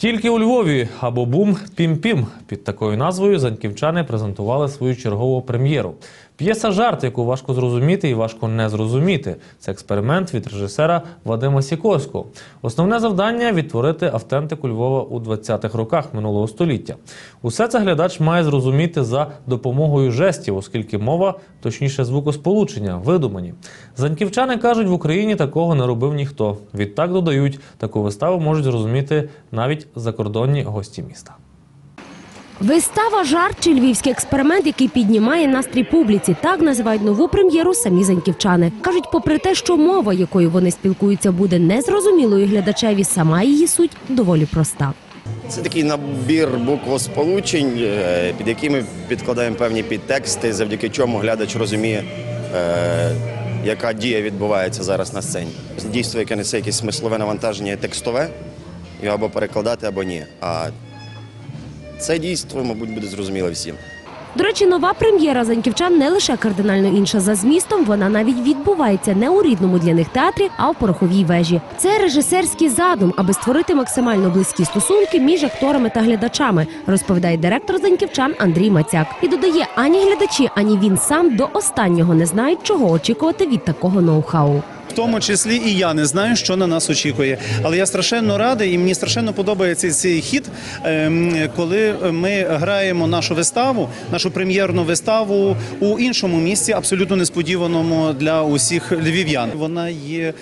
Тільки у Львові або бум пім-пім. Під такою назвою заньківчани презентували свою чергову прем'єру. П'єса жарт, яку важко зрозуміти і важко не зрозуміти. Це експеримент від режисера Вадима Сікорського. Основне завдання відтворити автентику Львова у 20-х роках минулого століття. Усе це глядач має зрозуміти за допомогою жестів, оскільки мова, точніше, звукосполучення, видумані. Заньківчани кажуть, в Україні такого не робив ніхто. Відтак додають, таку виставу можуть зрозуміти навіть закордонні гості міста. Вистава жарт чи львівський експеримент, який піднімає настрій публіці. Так називають нову прем'єру самі заньківчани. кажуть, попри те, що мова, якою вони спілкуються, буде незрозумілою глядачеві, сама її суть доволі проста. Це такий набір буквосполучень, е, під якими підкладаємо певні підтексти, завдяки чому глядач розуміє, е, яка дія відбувається зараз на сцені. Дійство, яке несе якесь смислове навантаження, текстове, його або перекладати, або ні. А це дійство, мабуть, буде зрозуміло всім. До речі, нова прем'єра заньківчан не лише кардинально інша за змістом, вона навіть відбувається не у рідному для них театрі, а в пороховій вежі. Це режисерський задум, аби створити максимально близькі стосунки між акторами та глядачами, розповідає директор заньківчан Андрій Мацяк. І додає, ані глядачі, ані він сам до останнього не знають, чого очікувати від такого ноу-хау. В тому числі і я не знаю, що на нас очікує. Але я страшенно радий, і мені страшенно подобається цей хід, ем, коли ми граємо нашу виставу, нашу прем'єрну виставу у іншому місці, абсолютно несподіваному для усіх львів'ян. Вона є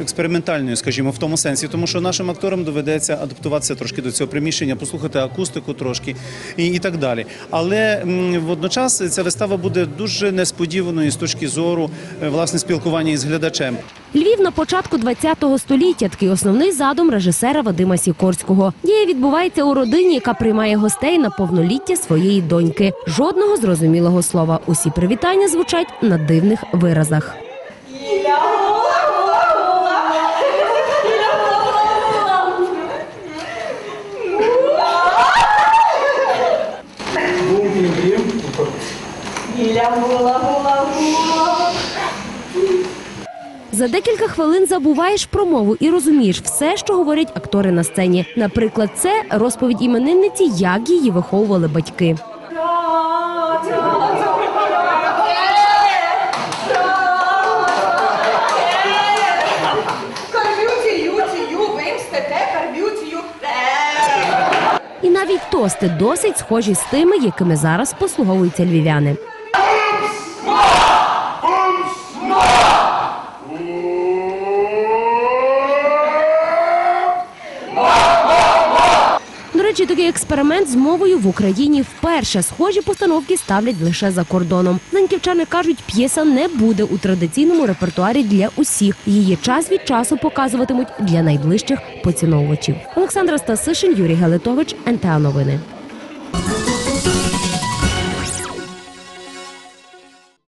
експериментальною, скажімо, в тому сенсі, тому що нашим акторам доведеться адаптуватися трошки до цього приміщення, послухати акустику трошки і, і так далі. Але водночас ця вистава буде дуже несподіваною з точки зору е, власне спілкування із глядачем. Львів на початку ХХ століття такий основний задум режисера Вадима Сікорського. Дія відбувається у родині, яка приймає гостей на повноліття своєї доньки. Жодного зрозумілого слова. Усі привітання звучать на дивних виразах. За декілька хвилин забуваєш про мову і розумієш все, що говорять актори на сцені. Наприклад, це розповідь іменинниці, як її виховували батьки. І навіть тости досить схожі з тими, якими зараз послуговуються львів'яни. Речі, такий експеримент з мовою в Україні вперше схожі постановки ставлять лише за кордоном. Заньківчани кажуть, п'єса не буде у традиційному репертуарі для усіх. Її час від часу показуватимуть для найближчих поціновувачів. Олександра Стасишин, Юрій Галитович, НТА Новини.